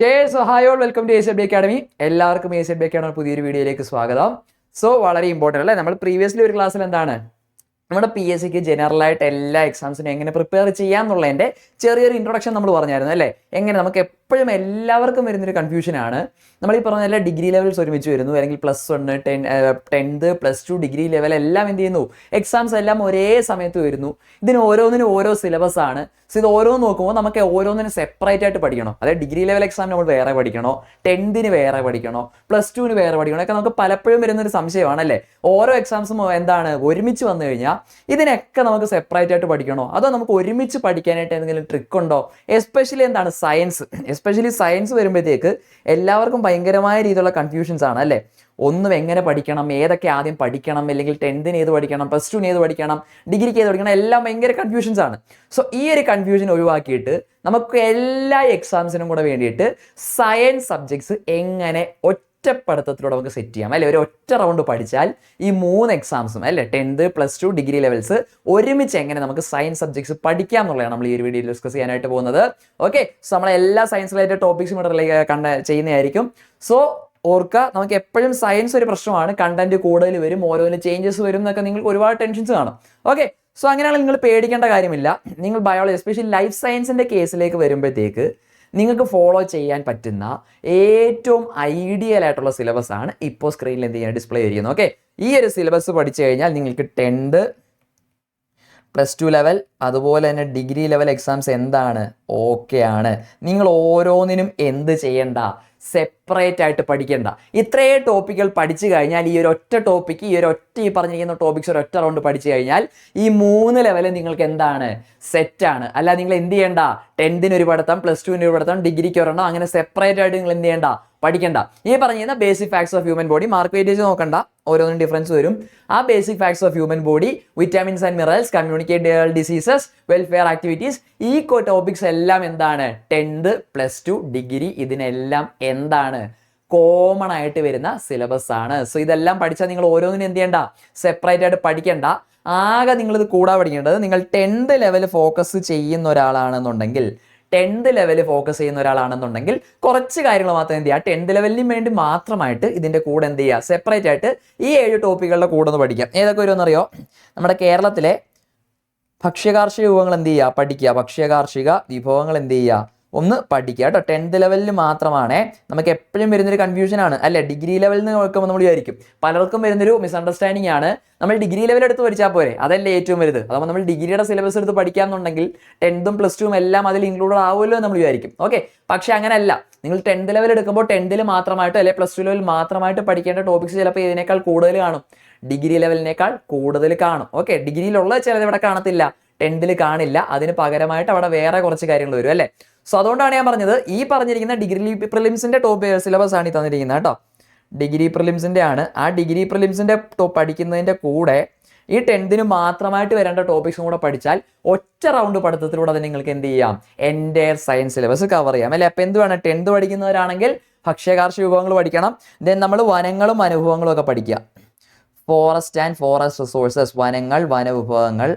K സഹായോൾ welcome to S B academy എല്ലാവർക്കും S B academy പുതിയൊരു വീഡിയോയിലേക്ക് സ്വാഗതം. സോ വളരെ ഇമ്പോർട്ടന്റ് അല്ലേ? നമ്മൾ പ്രീവിയസ്ലി ഒരു ക്ലാസ്സിൽ എന്താണ്? നമ്മുടെ പി എസ് സിക്ക് ജനറൽ ആയിട്ട് എല്ലാ എക്സാംസിനും എങ്ങനെ പ്രിപ്പയർ ചെയ്യാഎന്നുള്ളതിന്റെ ചെറിയൊരു ഇൻട്രൊഡക്ഷൻ നമ്മൾ പറഞ്ഞായിരുന്നു അല്ലേ? എങ്ങനെ നമുക്ക് എപ്പോഴും എല്ലാവർക്കും വരുന്നൊരു കൺഫ്യൂഷനാണ് നമ്മൾ ഈ പറഞ്ഞ എല്ലാ ഡിഗ്രി ലെവൽസ് ഒരുമിച്ച് വരുന്നു. അല്ലെങ്കിൽ plus one ten tenth plus two degree level എല്ലാം എന്ത് ചെയ്യുന്നു? എക്സാംസ് എല്ലാം ഒരേ സമയത്ത് വരുന്നു. ഇതിന് ഓരോന്നിനും ഓരോ സിലബസ് ആണ്. സോ ഇത് ഓരോന്ന് നോക്കുമ്പോൾ നമുക്ക് ഓരോന്നിനും സെപ്പറേറ്റ് ആയിട്ട് പഠിക്കണം. അതായത് ഡിഗ്രി ലെവൽ എക്സാം നമ്മൾ വേറെ പഠിക്കണോ? ടെൻത്തിന് വേറെ പഠിക്കണോ? പ്ലസ് ടുവിന് വേറെ പഠിക്കണോ? ഒക്കെ നമുക്ക് പലപ്പോഴും വരുന്നൊരു സംശയമാണ് അല്ലേ? ഓരോ എക്സാംസും എന്താണ്? ഒരുമിച്ച് വന്നു കഴിഞ്ഞാൽ ഇതിനൊക്കെ നമുക്ക് സെപ്പറേറ്റ് ആയിട്ട് പഠിക്കണോ? അതോ നമുക്ക് ഒരുമിച്ച് പഠിക്കാനായിട്ട് എന്തെങ്കിലും ട്രിക്ക് ഉണ്ടോ? എസ്പെഷ്യലി എന്താണ്? സയൻസ് എസ്പെഷ്യലി സയൻസ് വരുമ്പോഴത്തേക്ക് എല്ലാവർക്കും ഭയങ്കരമായ രീതിയിലുള്ള കൺഫ്യൂഷൻസ് ആണ് അല്ലേ? ഒന്നും എങ്ങനെ പഠിക്കണം ഏതൊക്കെ ആദ്യം പഠിക്കണം അല്ലെങ്കിൽ ടെൻത്തിന് ഏത് പഠിക്കണം പ്ലസ് ടുവിന് ഏത് പഠിക്കണം ഡിഗ്രിക്ക് ഏത് പഠിക്കണം എല്ലാം ഭയങ്കര കൺഫ്യൂഷൻസ് ആണ്. സോ ഈ ഒരു കൺഫ്യൂഷൻ ഒഴിവാക്കിയിട്ട് നമുക്ക് എല്ലാ എക്സാംസിനും കൂടെ വേണ്ടിയിട്ട് സയൻസ് സബ്ജക്ട്സ് എങ്ങനെ ഒറ്റപ്പെടുത്തത്തിലൂടെ നമുക്ക് സെറ്റ് ചെയ്യാം. അല്ലെ? ഒരു ഒറ്റ റൗണ്ട് പഠിച്ചാൽ ഈ മൂന്ന് എക്സാംസും അല്ലെ? Tenth plus two degree levels ഒരുമിച്ച് എങ്ങനെ നമുക്ക് സയൻസ് സബ്ജക്ട്സ് പഠിക്കാം എന്നുള്ളതാണ് നമ്മൾ ഈ ഒരു വീഡിയോ ഡിസ്കസ് ചെയ്യാനായിട്ട് പോകുന്നത്. ഓക്കെ സോ നമ്മൾ എല്ലാ സയൻസ് റിലേറ്റഡ് ടോപ്പിക്സും ഇവിടെ കണ്ട ചെയ്യുന്നതായിരിക്കും. സോ ഓർക്കുക നമുക്ക് എപ്പോഴും സയൻസ് ഒരു പ്രശ്നമാണ്. കണ്ടന്റ് കൂടുതൽ വരും ഓരോന്നിന് ചേഞ്ചസ് വരും എന്നൊക്കെ നിങ്ങൾക്ക് ഒരുപാട് ടെൻഷൻസ് കാണും. ഓക്കെ സോ അങ്ങനെയാണെങ്കിൽ നിങ്ങൾ പേടിക്കേണ്ട കാര്യമില്ല. നിങ്ങൾ ബയോളജി എസ്പെഷ്യലി ലൈഫ് സയൻസിന്റെ കേസിലേക്ക് വരുമ്പോഴത്തേക്ക് നിങ്ങൾക്ക് ഫോളോ ചെയ്യാൻ പറ്റുന്ന ഏറ്റവും ഐഡിയൽ ആയിട്ടുള്ള സിലബസ് ആണ് ഇപ്പോൾ സ്ക്രീനിൽ എന്ത് ചെയ്യാൻ ഡിസ്പ്ലേ ചെയ്യുന്നത്. ഓക്കെ ഈ ഒരു സിലബസ് പഠിച്ചു കഴിഞ്ഞാൽ നിങ്ങൾക്ക് ടെൻത്ത് പ്ലസ് ടു ലെവൽ അതുപോലെ തന്നെ ഡിഗ്രി ലെവൽ എക്സാംസ് എന്താണ്? ഓക്കെ ആണ്. നിങ്ങൾ ഓരോന്നിനും എന്ത് ചെയ്യണ്ട? സെപ്പറേറ്റ് ആയിട്ട് പഠിക്കേണ്ട. ഇത്രയും ടോപ്പിക്കുകൾ പഠിച്ചു കഴിഞ്ഞാൽ ഈ ഒരു ഒറ്റ ടോപ്പിക്ക് ഈ ഒരു ഒറ്റ ഈ പറഞ്ഞിരിക്കുന്ന ടോപ്പിക്സ് ഒരു ഒറ്റ റൗണ്ട് പഠിച്ചു കഴിഞ്ഞാൽ ഈ മൂന്ന് ലെവൽ നിങ്ങൾക്ക് എന്താണ്? സെറ്റാണ് അല്ല നിങ്ങൾ എന്ത് ചെയ്യണ്ട? ടെൻത്തിന് ഒരു പഠിത്തം പ്ലസ് ടുവിന് ഒരു പഠിത്തം ഡിഗ്രിക്ക് ഒരെണ്ണം അങ്ങനെ സെപ്പറേറ്റ് ആയിട്ട് നിങ്ങൾ എന്ത് ചെയ്യേണ്ട? പഠിക്കേണ്ട. ഈ പറഞ്ഞിരുന്ന basic facts of human body mark weightage നോക്കണ്ട. ഓരോന്നും ഡിഫറൻസ് വരും. ആ basic facts of human body vitamins and minerals communicate diseases welfare activities ഈ കോ ടോപ്പിക്സ് എല്ലാം എന്താണ്? ടെൻത്ത് പ്ലസ് ടു ഡിഗ്രി ഇതിനെല്ലാം എന്താണ്? കോമൺ ആയിട്ട് വരുന്ന സിലബസ് ആണ്. സോ ഇതെല്ലാം പഠിച്ചാൽ നിങ്ങൾ ഓരോന്നിനും എന്ത് ചെയ്യണ്ട? സെപ്പറേറ്റ് ആയിട്ട് പഠിക്കേണ്ട. ആകെ നിങ്ങളിത് കൂടാ പഠിക്കേണ്ടത് നിങ്ങൾ ടെൻത്ത് ലെവൽ ഫോക്കസ് ചെയ്യുന്ന ഒരാളാണെന്നുണ്ടെങ്കിൽ ടെൻത്ത് ലെവൽ ഫോക്കസ് ചെയ്യുന്ന ഒരാളാണെന്നുണ്ടെങ്കിൽ കുറച്ച് കാര്യങ്ങൾ മാത്രം എന്ത് ചെയ്യുക. ടെൻത്ത് ലെവലിന് വേണ്ടി മാത്രമായിട്ട് ഇതിന്റെ കൂടെ എന്ത് ചെയ്യുക. സെപ്പറേറ്റ് ആയിട്ട് ഈ ഏഴ് ടോപ്പിക്കുകളുടെ കൂടെ ഒന്ന് പഠിക്കാം. ഏതൊക്കെ വരുമെന്നറിയോ? നമ്മുടെ കേരളത്തിലെ ഭക്ഷ്യകാർഷിക വിഭവങ്ങൾ എന്ത് ചെയ്യുക? പഠിക്കുക. ഭക്ഷ്യകാർഷിക വിഭവങ്ങൾ എന്ത് ചെയ്യുക? ഒന്ന് പഠിക്കുക കേട്ടോ. ടെൻത്ത് ലെവലിൽ മാത്രമാണ്. നമുക്ക് എപ്പോഴും വരുന്നൊരു കൺഫ്യൂഷൻ ആണ്. അല്ലെ? ഡിഗ്രി ലെവലിൽ നിന്ന് നോക്കുമ്പോൾ നമ്മൾ വിചാരിക്കും. പലർക്കും വരുന്നൊരു മിസ്അണ്ടർസ്റ്റാൻഡിങ് ആണ്. നമ്മൾ ഡിഗ്രി ലെവൽ എടുത്ത് പഠിച്ചാൽ പോരെ. അതല്ലേ ഏറ്റവും വലുത്. അതാകുമ്പോൾ നമ്മൾ ഡിഗ്രിയുടെ സിലബസ് എടുത്ത് പഠിക്കാമെന്നുണ്ടെങ്കിൽ ടെൻത്തും പ്ലസ് ടുവും എല്ലാം അതിൽ ഇൻക്ലൂഡ് ആവുമല്ലോ എന്ന് നമ്മൾ വിചാരിക്കും. ഓക്കെ പക്ഷേ അങ്ങനെയല്ല നിങ്ങൾ ടെൻത്ത് ലെവൽ എടുക്കുമ്പോൾ ടെൻത്തിൽ മാത്രമായിട്ട് അല്ലെങ്കിൽ പ്ലസ് ടു ലെവൽ മാത്രമായിട്ട് പഠിക്കേണ്ട ടോപ്പിക്സ് ചിലപ്പോൾ ഇതിനേക്കാൾ കൂടുതൽ കാണും. ഡിഗ്രി ലെവലിനേക്കാൾ കൂടുതൽ കാണും. ഓക്കെ ഡിഗ്രിയിലുള്ള ചിലത് ഇവിടെ കാണത്തില്ല. ടെൻത്തിൽ കാണില്ല. അതിന് പകരമായിട്ട് അവിടെ വേറെ കുറച്ച് കാര്യങ്ങൾ വരും. അല്ലേ? സോ അതുകൊണ്ടാണ് ഞാൻ പറഞ്ഞത് ഈ പറഞ്ഞിരിക്കുന്ന ഡിഗ്രി പ്രിലിംസിന്റെ ടോപ്പ് സിലബസ് ആണ് ഈ തന്നിരിക്കുന്നത് കേട്ടോ. ഡിഗ്രി പ്രിലിംസിന്റെ ആണ്. ആ ഡിഗ്രി ടോപ്പ് പഠിക്കുന്നതിന്റെ കൂടെ ഈ ടെൻത്തിന് മാത്രമായിട്ട് വരേണ്ട ടോപ്പിക്സും കൂടെ പഠിച്ചാൽ ഒറ്റ റൗണ്ട് പഠിത്തത്തിലൂടെ അത് നിങ്ങൾക്ക് എന്ത് ചെയ്യാം? എന്റെ സയൻസ് സിലബസ് കവർ ചെയ്യാം. അല്ലെ? അപ്പം എന്ത് വേണം ടെൻത്ത് പഠിക്കുന്നവരാണെങ്കിൽ ഭക്ഷ്യകാർഷിക വിഭവങ്ങൾ പഠിക്കണം. ദെൻ നമ്മൾ വനങ്ങളും അനുഭവങ്ങളും ഒക്കെ പഠിക്കുക. ഫോറസ്റ്റ് ആൻഡ് ഫോറസ്റ്റ് റിസോഴ്സസ് വനങ്ങൾ വനവിഭവങ്ങൾ.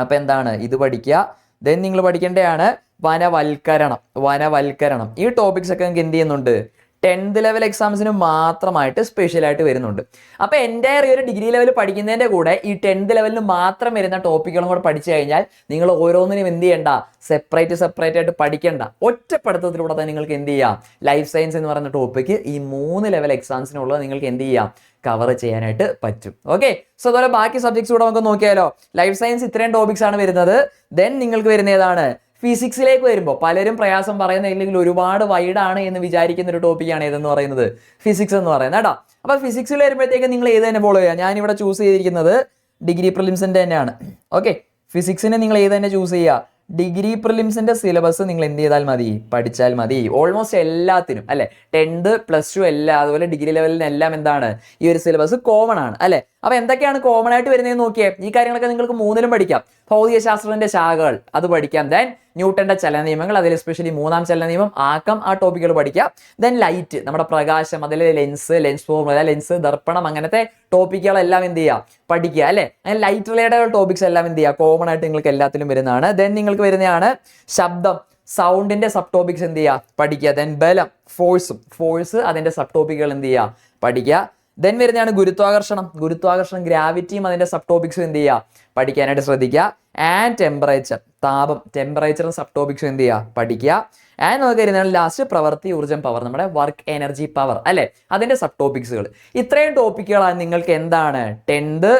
അപ്പം എന്താണ്? ഇത് പഠിക്കുക. ദെൻ നിങ്ങൾ പഠിക്കേണ്ടതാണ് വനവൽക്കരണം വനവൽക്കരണം. ഈ ടോപ്പിക്സ് ഒക്കെ നിങ്ങൾക്ക് എന്ത് ചെയ്യുന്നുണ്ട്? ടെൻത്ത് ലെവൽ എക്സാംസിന് മാത്രമായിട്ട് സ്പെഷ്യലായിട്ട് വരുന്നുണ്ട്. അപ്പോൾ എന്റെ ഒരു ഡിഗ്രി ലെവൽ പഠിക്കുന്നതിന്റെ കൂടെ ഈ ടെൻത്ത് ലെവലിന് മാത്രം വരുന്ന ടോപ്പിക്കുകളും കൂടെ പഠിച്ചു കഴിഞ്ഞാൽ നിങ്ങൾ ഓരോന്നിനും എന്ത് ചെയ്യണ്ട? സെപ്പറേറ്റ് സെപ്പറേറ്റ് ആയിട്ട് പഠിക്കേണ്ട. ഒറ്റപ്പെടുത്തത്തിലൂടെ തന്നെ നിങ്ങൾക്ക് എന്ത് ചെയ്യാം? ലൈഫ് സയൻസ് എന്ന് പറയുന്ന ടോപ്പിക്ക് ഈ മൂന്ന് ലെവൽ എക്സാംസിനുള്ളത് നിങ്ങൾക്ക് എന്ത് ചെയ്യാം? കവർ ചെയ്യാനായിട്ട് പറ്റും. ഓക്കെ സോ അതുപോലെ ബാക്കി സബ്ജക്ട്സ് കൂടെ നമുക്ക് നോക്കിയാലോ? ലൈഫ് സയൻസ് ഇത്രയും ടോപ്പിക്സ് ആണ് വരുന്നത്. ദെൻ നിങ്ങൾക്ക് വരുന്ന ഏതാണ്? ഫിസിക്സിലേക്ക് വരുമ്പോൾ പലരും പ്രയാസം പറയുന്ന ഇല്ലെങ്കിൽ ഒരുപാട് വൈഡാണ് എന്ന് വിചാരിക്കുന്ന ഒരു ടോപ്പിക്കാണ് ഏതെന്ന് പറയുന്നത്? ഫിസിക്സ് എന്ന് പറയുന്നത് കേട്ടോ. അപ്പോൾ ഫിസിക്സിൽ വരുമ്പോഴത്തേക്ക് നിങ്ങൾ ഏത് തന്നെ ഫോളോ ചെയ്യുക. ഞാനിവിടെ ചൂസ് ചെയ്തിരിക്കുന്നത് ഡിഗ്രി പ്രിലിംസിന്റെ തന്നെയാണ്. ഓക്കെ ഫിസിക്സിനെ നിങ്ങൾ ഏത് തന്നെ ചൂസ് ചെയ്യുക? ഡിഗ്രി പ്രിലിംസിന്റെ സിലബസ് നിങ്ങൾ എന്ത് ചെയ്താൽ മതി? പഠിച്ചാൽ മതി. ഓൾമോസ്റ്റ് എല്ലാത്തിനും അല്ലെ? ടെൻത്ത് പ്ലസ് ടു എല്ലാം അതുപോലെ ഡിഗ്രി ലെവലിന് എല്ലാം എന്താണ്? ഈ ഒരു സിലബസ് കോമൺ ആണ് അല്ലെ? അപ്പോൾ എന്തൊക്കെയാണ് കോമൺ ആയിട്ട് വരുന്നതെന്ന് നോക്കിയേ. ഈ കാര്യങ്ങളൊക്കെ നിങ്ങൾക്ക് മൂന്നിലും പഠിക്കാം. ഭൗതികശാസ്ത്രത്തിന്റെ ശാഖകൾ അത് പഠിക്കാം. ദെൻ ന്യൂട്ടന്റെ ചലന നിയമങ്ങൾ അതിൽ എസ്പെഷ്യലി മൂന്നാം ചലന നിയമം ആക്കം ആ ടോപ്പിക്കുകൾ പഠിക്കാം ദെൻ ലൈറ്റ് നമ്മുടെ പ്രകാശം അതിൽ ലെൻസ് ലെൻസ് ഫോർമുല ലെൻസ് ദർപ്പണം അങ്ങനത്തെ ടോപ്പിക്കുകളെല്ലാം എന്ത് ചെയ്യുക? പഠിക്കുക അല്ലെ? അങ്ങനെ ലൈറ്റ് റിലേറ്റഡ് ടോപ്പിക്സ് എല്ലാം എന്ത് ചെയ്യുക? കോമൺ ആയിട്ട് നിങ്ങൾക്ക് എല്ലാത്തിലും വരുന്നതാണ്. ദെൻ നിങ്ങൾക്ക് വരുന്നതാണ് ശബ്ദം. സൗണ്ടിന്റെ സബ് ടോപ്പിക്സ് എന്ത് ചെയ്യുക? പഠിക്കുക. ദെൻ ബലം ഫോഴ്സും ഫോഴ്സ് അതിന്റെ സബ് ടോപ്പിക്കുകൾ എന്ത് ചെയ്യുക? പഠിക്കുക. ദെൻ വരുന്നതാണ് ഗുരുത്വാകർഷണം. ഗുരുത്വാകർഷണം ഗ്രാവിറ്റിയും അതിന്റെ സബ് ടോപ്പിക്സും എന്ത് ചെയ്യുക? പഠിക്കാനായിട്ട് ശ്രദ്ധിക്കുക. ആൻഡ് ടെമ്പറേച്ചർ താപം ടെമ്പറേച്ചറും സബ് ടോപ്പിക്സും എന്ത് ചെയ്യുക പഠിക്കുക ആൻഡ് നമുക്ക് വരുന്നതാണ് ലാസ്റ്റ് പ്രവൃത്തി ഊർജം പവർ നമ്മുടെ വർക്ക് എനർജി പവർ അല്ലെ? അതിന്റെ സബ് ടോപ്പിക്സുകൾ ഇത്രയും ടോപ്പിക്കുകളാണ് നിങ്ങൾക്ക് എന്താണ്? ടെൻത്ത്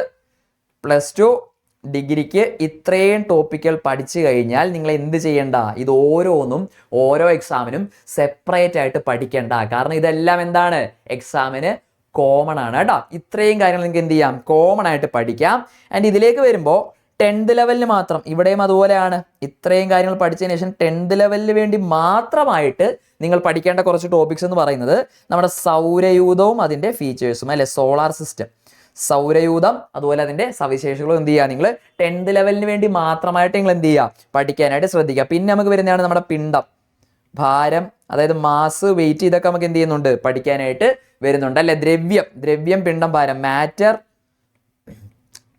പ്ലസ് ടു ഡിഗ്രിക്ക് ഇത്രയും ടോപ്പിക്കുകൾ പഠിച്ചു കഴിഞ്ഞാൽ നിങ്ങൾ എന്ത് ചെയ്യണ്ട? ഇത് ഓരോന്നും ഓരോ എക്സാമിനും സെപ്പറേറ്റ് ആയിട്ട് പഠിക്കണ്ട. കാരണം ഇതെല്ലാം എന്താണ്? എക്സാമിന് കോമൺ ആണ്. കേട്ടോ? ഇത്രയും കാര്യങ്ങൾ നിങ്ങൾക്ക് എന്ത് ചെയ്യാം കോമൺ ആയിട്ട് പഠിക്കാം. ആൻഡ് ഇതിലേക്ക് വരുമ്പോൾ ടെൻത്ത് ലെവലിന് മാത്രം. ഇവിടെയും അതുപോലെയാണ്. ഇത്രയും കാര്യങ്ങൾ പഠിച്ചതിന് ശേഷം ടെൻത്ത് ലെവലിന് വേണ്ടി മാത്രമായിട്ട് നിങ്ങൾ പഠിക്കേണ്ട കുറച്ച് ടോപ്പിക്സ് എന്ന് പറയുന്നത് നമ്മുടെ സൗരയൂഥവും അതിന്റെ ഫീച്ചേഴ്സും അല്ലെ? സോളാർ സിസ്റ്റം സൗരയൂഥം അതുപോലെ അതിന്റെ സവിശേഷതകളും എന്ത് ചെയ്യുക നിങ്ങൾ ടെൻത്ത് ലെവലിന് വേണ്ടി മാത്രമായിട്ട് നിങ്ങൾ എന്ത് ചെയ്യുക? പഠിക്കാനായിട്ട് ശ്രദ്ധിക്കുക. പിന്നെ നമുക്ക് വരുന്നതാണ് നമ്മുടെ പിണ്ടം ഭാരം അതായത് മാസ് വെയിറ്റ് ഇതൊക്കെ നമുക്ക് എന്ത് ചെയ്യുന്നുണ്ട്? പഠിക്കാനായിട്ട് വരുന്നുണ്ട് അല്ലെ? ദ്രവ്യം. ദ്രവ്യം പിണ്ടം ഭാരം. മാറ്റർ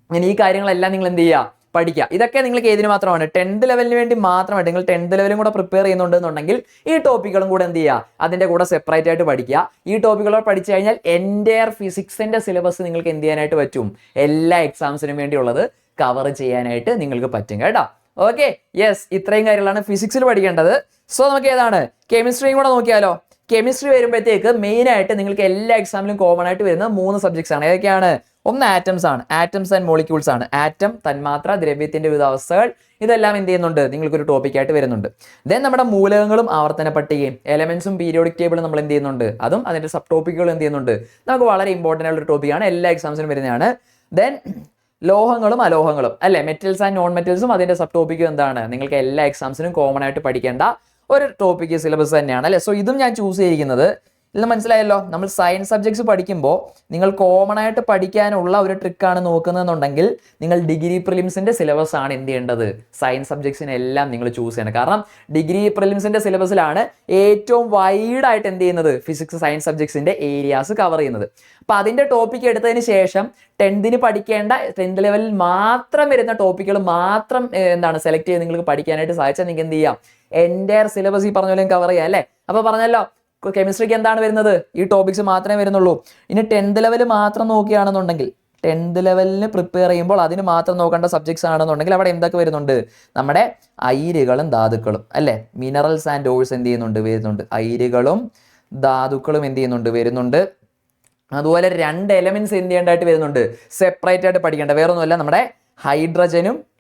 ഇങ്ങനെ ഈ കാര്യങ്ങളെല്ലാം നിങ്ങൾ എന്ത് ചെയ്യുക? പഠിക്കുക. ഇതൊക്കെ നിങ്ങൾക്ക് ഏതിന് മാത്രമാണ്? ടെൻത്ത് ലെവലിന് വേണ്ടി മാത്രമായിട്ട് നിങ്ങൾ ടെൻത്ത് ലെവലും കൂടെ പ്രിപ്പയർ ചെയ്യുന്നുണ്ടെന്നുണ്ടെങ്കിൽ ഈ ടോപ്പിക്കുകളും കൂടെ എന്ത് ചെയ്യുക? അതിന്റെ കൂടെ സെപ്പറേറ്റ് ആയിട്ട് പഠിക്കുക. ഈ ടോപ്പിക്കുകൾ പഠിച്ചു കഴിഞ്ഞാൽ എന്റെയർ ഫിസിക്സിന്റെ സിലബസ് നിങ്ങൾക്ക് എന്ത് ചെയ്യാനായിട്ട് പറ്റും? എല്ലാ എക്സാംസിനും വേണ്ടിയുള്ളത് കവർ ചെയ്യാനായിട്ട് നിങ്ങൾക്ക് പറ്റും കേട്ടോ. ഓക്കെ യെസ് ഇത്രയും കാര്യങ്ങളാണ് ഫിസിക്സിൽ പഠിക്കേണ്ടത്. സോ നമുക്ക് ഏതാണ്? കെമിസ്ട്രിയും കൂടെ നോക്കിയാലോ? കെമിസ്ട്രി വരുമ്പോഴത്തേക്ക് മെയിൻ ആയിട്ട് നിങ്ങൾക്ക് എല്ലാ എക്സാമിലും കോമൺ ആയിട്ട് വരുന്ന മൂന്ന് സബ്ജക്ട്സ് ആണ്. ഏതൊക്കെയാണ്? ഒന്ന് ആറ്റംസ് ആണ്. ആറ്റംസ് ആൻഡ് മോളിക്യൂൾസ് ആണ്. ആറ്റം തന്മാത്ര ദ്രവ്യത്തിന്റെ വിവിധ അവസ്ഥകൾ ഇതെല്ലാം എന്ത് ചെയ്യുന്നുണ്ട്? നിങ്ങൾക്കൊരു ടോപ്പിക് ആയിട്ട് വരുന്നുണ്ട്. ദെൻ നമ്മുടെ മൂലകങ്ങളും ആവർത്തന പട്ടികയും എലമെന്റ്സും പീരിയോഡിക് ടേബിളും നമ്മൾ എന്ത് ചെയ്യുന്നുണ്ട്? അതും അതിന്റെ സബ് ടോപ്പിക്കുകളും എന്ത് ചെയ്യുന്നുണ്ട്? നമുക്ക് വളരെ ഇമ്പോർട്ടന്റ് ആയിട്ടുള്ള ടോപ്പിക്കാണ് എല്ലാ എക്സാംസിനും വരുന്നതാണ്. ദെൻ ലോഹങ്ങളും അലോഹങ്ങളും അല്ലെ? മെറ്റൽസ് ആൻഡ് നോൺ മെറ്റൽസും അതിന്റെ സബ് ടോപ്പിക്കും എന്താണ്? നിങ്ങൾക്ക് എല്ലാ എക്സാംസിനും കോമൺ ആയിട്ട് പഠിക്കേണ്ട ഒരു ടോപ്പിക്ക് സിലബസ് തന്നെയാണ് അല്ലെ? സോ ഇതും ഞാൻ ചൂസ് ചെയ്തിരിക്കുന്നത് ഇത് മനസ്സിലായല്ലോ. നമ്മൾ സയൻസ് സബ്ജക്ട്സ് പഠിക്കുമ്പോൾ നിങ്ങൾ കോമൺ ആയിട്ട് പഠിക്കാനുള്ള ഒരു ട്രിക്കാണ് നോക്കുന്നതെന്നുണ്ടെങ്കിൽ നിങ്ങൾ ഡിഗ്രി പ്രിലിംസിന്റെ സിലബസ് ആണ് എന്ത് ചെയ്യേണ്ടത്? സയൻസ് സബ്ജക്ട്സിനെ എല്ലാം നിങ്ങൾ ചൂസ് ചെയ്യണം. കാരണം ഡിഗ്രി പ്രിലിംസിന്റെ സിലബസിലാണ് ഏറ്റവും വൈഡ് ആയിട്ട് എന്ത് ചെയ്യുന്നത്? ഫിസിക്സ് സയൻസ് സബ്ജക്ട്സിന്റെ ഏരിയാസ് കവർ ചെയ്യുന്നത്. അപ്പൊ അതിന്റെ ടോപ്പിക് എടുത്തതിന് ശേഷം ടെൻത്തിന് പഠിക്കേണ്ട ടെൻത്ത് ലെവലിൽ മാത്രം വരുന്ന ടോപ്പിക്കുകൾ മാത്രം എന്താണ് സെലക്ട് ചെയ്ത് നിങ്ങൾക്ക് പഠിക്കാനായിട്ട് സാധിച്ചാൽ നിങ്ങൾക്ക് എന്ത് ചെയ്യാം? എന്റെ സിലബസ് ഈ പറഞ്ഞ പോലെയും കവർ ചെയ്യാം അല്ലേ? അപ്പൊ പറഞ്ഞല്ലോ കെമിസ്ട്രിക്ക് എന്താണ് വരുന്നത്? ഈ ടോപ്പിക്സ് മാത്രമേ വരുന്നുള്ളൂ. ഇനി ടെൻത്ത് ലെവൽ മാത്രം നോക്കുകയാണെന്നുണ്ടെങ്കിൽ ടെൻത്ത് ലെവലിന് പ്രിപ്പയർ ചെയ്യുമ്പോൾ അതിന് മാത്രം നോക്കേണ്ട സബ്ജക്ട്സ് ആണെന്നുണ്ടെങ്കിൽ അവിടെ എന്തൊക്കെ വരുന്നുണ്ട്? നമ്മുടെ അയിരുകളും ധാതുക്കളും അല്ലേ? മിനറൽസ് ആൻഡ് ഓയിൽസ് എന്ത് ചെയ്യുന്നുണ്ട്? വരുന്നുണ്ട്. അയിരുകളും ധാതുക്കളും എന്ത് ചെയ്യുന്നുണ്ട്? വരുന്നുണ്ട്. അതുപോലെ രണ്ട് എലമെന്റ്സ് എന്ത് ചെയ്യേണ്ടതായിട്ട് വരുന്നുണ്ട്? സെപ്പറേറ്റ് ആയിട്ട് പഠിക്കേണ്ട. വേറൊന്നുമല്ല നമ്മുടെ ഹൈഡ്രജനും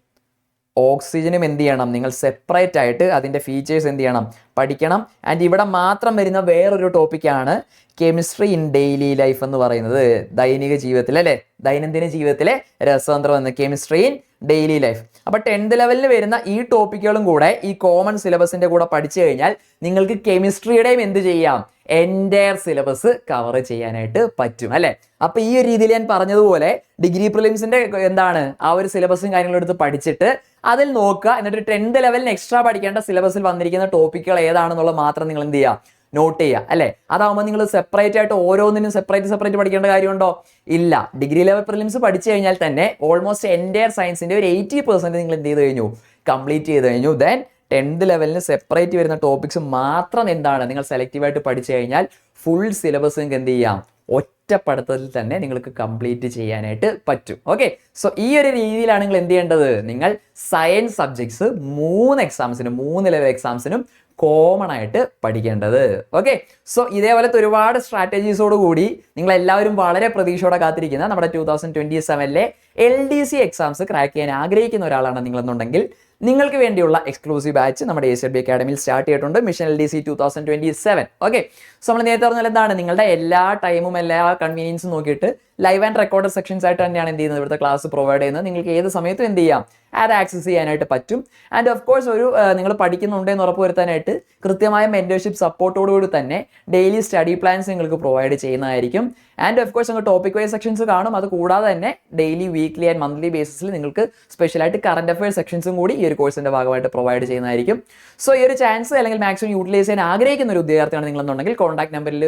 ഓക്സിജനും എന്ത് ചെയ്യണം? നിങ്ങൾ സെപ്പറേറ്റ് ആയിട്ട് അതിന്റെ ഫീച്ചേഴ്സ് എന്ത് ചെയ്യണം? പഠിക്കണം. ആൻഡ് ഇവിടെ മാത്രം വരുന്ന വേറൊരു ടോപ്പിക്കാണ് കെമിസ്ട്രി ഇൻ ഡെയിലി ലൈഫ് എന്ന് പറയുന്നത്. ദൈനിക ജീവിതത്തിൽ അല്ലേ? ദൈനംദിന ജീവിതത്തിലെ രസതന്ത്രം എന്ന് കെമിസ്ട്രി ഇൻ ഡെയിലി ലൈഫ് അപ്പോൾ ടെൻത്ത് ലെവലിൽ വരുന്ന ഈ ടോപ്പിക്കുകളും കൂടെ ഈ കോമൺ സിലബസിന്റെ കൂടെ പഠിച്ചു കഴിഞ്ഞാൽ നിങ്ങൾക്ക് കെമിസ്ട്രിയുടെയും എന്ത് ചെയ്യാം? എന്റയർ സിലബസ് കവർ ചെയ്യാനായിട്ട് പറ്റും അല്ലേ? അപ്പൊ ഈ ഒരു രീതിയിൽ ഞാൻ പറഞ്ഞതുപോലെ ഡിഗ്രി പ്രിലിംസിന്റെ എന്താണ്? ആ ഒരു സിലബസും കാര്യങ്ങളും എടുത്ത് പഠിച്ചിട്ട് അതിൽ നോക്കുക. എന്നിട്ട് ടെൻത്ത് ലെവലിന് എക്സ്ട്രാ പഠിക്കേണ്ട സിലബസിൽ വന്നിരിക്കുന്ന ടോപ്പിക്കുകൾ ഏതാണെന്നുള്ളത് മാത്രം നിങ്ങൾ എന്ത് ചെയ്യുക? നോട്ട് ചെയ്യുക അല്ലേ? അതാവുമ്പോൾ നിങ്ങൾ സെപ്പറേറ്റ് ആയിട്ട് ഓരോന്നിനും സെപ്പറേറ്റ് സെപ്പറേറ്റ് പഠിക്കേണ്ട കാര്യമുണ്ടോ? ഇല്ല. ഡിഗ്രി ലെവൽ പ്രിലിംസ് പഠിച്ചു കഴിഞ്ഞാൽ തന്നെ ഓൾമോസ്റ്റ് എന്റെ സയൻസിന്റെ ഒരു എയ്റ്റി പെർസെന്റ് നിങ്ങൾ എന്ത് ചെയ്ത് കഴിഞ്ഞു? കംപ്ലീറ്റ് ചെയ്ത് കഴിഞ്ഞു. ദെൻ ടെൻത്ത് ലെവലിന് സെപ്പറേറ്റ് വരുന്ന ടോപ്പിക്സ് മാത്രം എന്താണ്? നിങ്ങൾ സെലക്റ്റീവായിട്ട് പഠിച്ചു കഴിഞ്ഞാൽ ഫുൾ സിലബസ് നിങ്ങൾക്ക് എന്ത് ചെയ്യാം? ഒറ്റപ്പെടുത്തത്തിൽ തന്നെ നിങ്ങൾക്ക് കംപ്ലീറ്റ് ചെയ്യാനായിട്ട് പറ്റും. ഓക്കെ സോ ഈ ഒരു രീതിയിലാണ് നിങ്ങൾ എന്ത് ചെയ്യേണ്ടത്? നിങ്ങൾ സയൻസ് സബ്ജക്ട്സ് മൂന്ന് എക്സാംസിനും മൂന്ന് ലെവൽ എക്സാംസിനും കോമൺ ആയിട്ട് പഠിക്കേണ്ടത്. ഓക്കെ സോ ഇതേപോലത്തെ ഒരുപാട് സ്ട്രാറ്റജീസോട് കൂടി നിങ്ങൾ എല്ലാവരും വളരെ പ്രതീക്ഷയോടെ കാത്തിരിക്കുന്ന നമ്മുടെ two thousand twenty സെവനിലെ L D C exams crack ചെയ്യാൻ ആഗ്രഹിക്കുന്ന ഒരാളാണ് നിങ്ങളെന്നുണ്ടെങ്കിൽ നിങ്ങൾക്ക് വേണ്ടിയുള്ള എക്സ്ക്ലൂസീവ് ബാച്ച് നമ്മുടെ എസ് ബി അക്കാഡമിയിൽ സ്റ്റാർട്ട് ചെയ്തിട്ടുണ്ട്. Mission L D C two thousand twenty seven okay so നമ്മൾ നേരത്തെ പറഞ്ഞാൽ എന്താണ്? നിങ്ങളുടെ എല്ലാ ടൈമും എല്ലാ കൺവീനിയൻസും നോക്കിയിട്ട് ലൈവ് ആൻഡ് റെക്കോർഡ് സെക്ഷൻസ് ആയിട്ട് തന്നെയാണ് എന്ത് ചെയ്യുന്നത്? ഇവിടുത്തെ ക്ലാസ് പ്രൊവൈഡ് ചെയ്യുന്നത്. നിങ്ങൾക്ക് ഏത് സമയത്തും എന്ത് ചെയ്യാം? അത് ആക്സസ് ചെയ്യാനായിട്ട് പറ്റും. ആൻഡ് ഓഫ് കോഴ്സ് ഒരു നിങ്ങൾ പഠിക്കുന്നുണ്ടെന്ന് ഉറപ്പുവരുത്താനായിട്ട് കൃത്യമായ മെന്റർഷിപ്പ് സപ്പോർട്ടോടുകൂടി തന്നെ ഡെയിലി സ്റ്റഡി പ്ലാൻസ് നിങ്ങൾക്ക് പ്രൊവൈഡ് ചെയ്യുന്നതായിരിക്കും. ആൻഡ് ഓഫ് കോഴ്സ് നിങ്ങൾ ടോപ്പിക് വൈസ് സെക്ഷൻസ് കാണും. അത് കൂടാതെ തന്നെ ഡെയിലി വീക്ക്ലി ആൻഡ് മന്ത്ലി ബേസിസിൽ നിങ്ങൾക്ക് സ്പെഷ്യലായിട്ട് കറണ്ട് അഫയേഴ്സ് സെക്ഷൻസും കൂടി ഈ ഒരു കോഴ്സിന്റെ ഭാഗമായിട്ട് പ്രൊവൈഡ് ചെയ്യുന്നതായിരിക്കും. സോ ഈ ഒരു ചാൻസ് അല്ലെങ്കിൽ മാക്സിമം യൂട്ടിലൈസ് ചെയ്യാൻ ആഗ്രഹിക്കുന്ന ഒരു വിദ്യാർത്ഥിയാണ് നിങ്ങളെന്നുണ്ടെങ്കിൽ കോൺടാക്ട് നമ്പറിൽ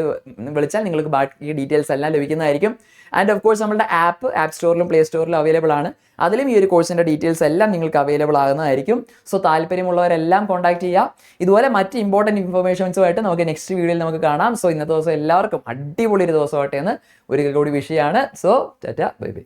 വിളിച്ചാൽ നിങ്ങൾക്ക് ബാക്കി ഡീറ്റെയിൽസ് എല്ലാം ലഭിക്കുന്നതായിരിക്കും. ആൻഡ് ഓഫ് കോഴ്സ് നമ്മുടെ ആപ്പ് ആപ്പ് സ്റ്റോറിലും പ്ലേ സ്റ്റോറിലും അവൈലബിൾ ആണ്. അതിലും ഈ ഒരു കോഴ്സിന്റെ ഡീറ്റെയിൽസ് എല്ലാം നിങ്ങൾക്ക് അവൈലബിൾ ആകുന്നതായിരിക്കും. സോ താല്പര്യമുള്ളവരെല്ലാം കോൺടാക്ട് ചെയ്യുക. ഇതുപോലെ മറ്റ് ഇമ്പോർട്ടന്റ് ഇൻഫർമേഷൻസുമായിട്ട് നമുക്ക് നെക്സ്റ്റ് വീഡിയോയിൽ നമുക്ക് കാണാം. സോ ഇന്നത്തെ ദിവസം എല്ലാവർക്കും അടിപൊളി ഒരു ദിവസമായിട്ട് എന്ന് ഒരിക്കൽ കൂടി വിഷയമാണ് സോ ടാറ്റ ബൈ ബൈ.